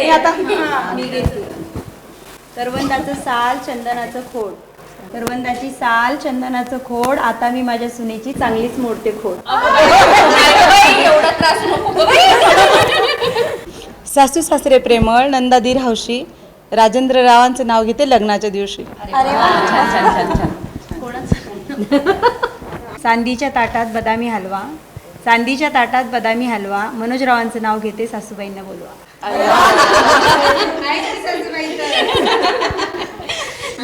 घेते आता मी घेते. करवंदाचं साल चंदनाचं खोड. करवंदाची साल चंदनाचं खोड. आता मी माझ्या सुनेची चांगलीच मोडते खोड. सासू सासरे प्रेमळ नंदाधीर हौशी. राजेंद्र रावांचं नाव घेते लग्नाच्या दिवशी. चांदीच्या ताटात बदामी हलवा. चांदीच्या ताटात बदामी हलवा. मनोजरावांचं नाव घेते सासूबाईंना बोलवा.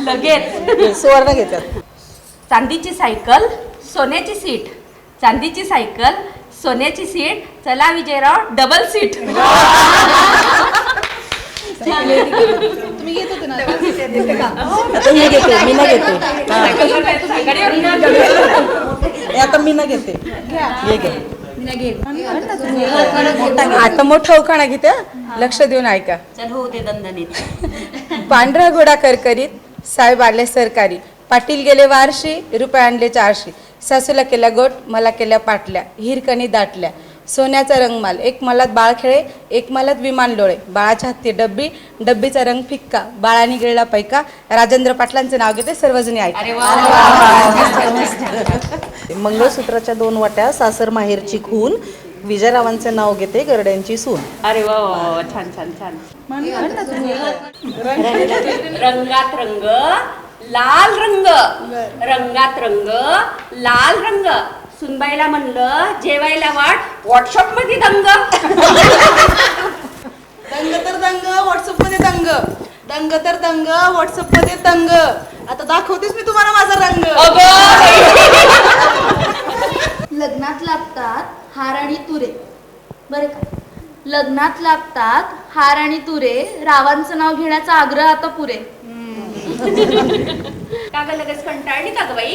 लगेच. सुवर्ण घेतात. चांदीची सायकल सोन्याची सीट. चांदीची सायकल सोन्याची सीट. चला विजयराव डबल सीट तुम्ही घेत होते ना मी घेते मी ना घेते आता मी ना घेते. हे घे आता मोठा उखाणा घेते? लक्ष देऊन ऐका. पांढरा घोडा करकरीत साहेब आले सरकारी. पाटील गेले वारशी रुपये आणले चारशे. सासूला केल्या गोट मला केल्या पाटल्या. हिरकणी दाटल्या. सोन्याचा रंगमाल एक मालात बाळ खेळे एक मालात विमान लोळे. बाळाच्या हत्ती डब्बी डब्बीचा रंग फिक्का. बाळाने गिळला पैका. राजेंद्र पाटलांचं नाव घेते सर्वजणी ऐका. मंगळसूत्राच्या दोन वाट्या सासर माहेरची खून. विजयरावांचे नाव घेते गरड्यांची सून. अरे वा वा वा, छान छान छान. रंगात रंग लाल रंग. रंगात रंग लाल रंग. सुनबाईला म्हणलं जेवायला वाट व्हॉट्सअपमध्ये दंग. दंग तर दंग व्हॉट्सअपमध्ये दंग. दंग तर दंग व्हॉट्सअपमध्ये दंग. आता दाखवतेस मी तुम्हाला माझा रंग. लग्नात लागतात हार आणि तुरे. बरे का? लग्नात लागतात हार आणि तुरे रावांचं नाव घेण्याचा आग्रह आता पुरे. का ग लगेच कंटाळली का ग बाई?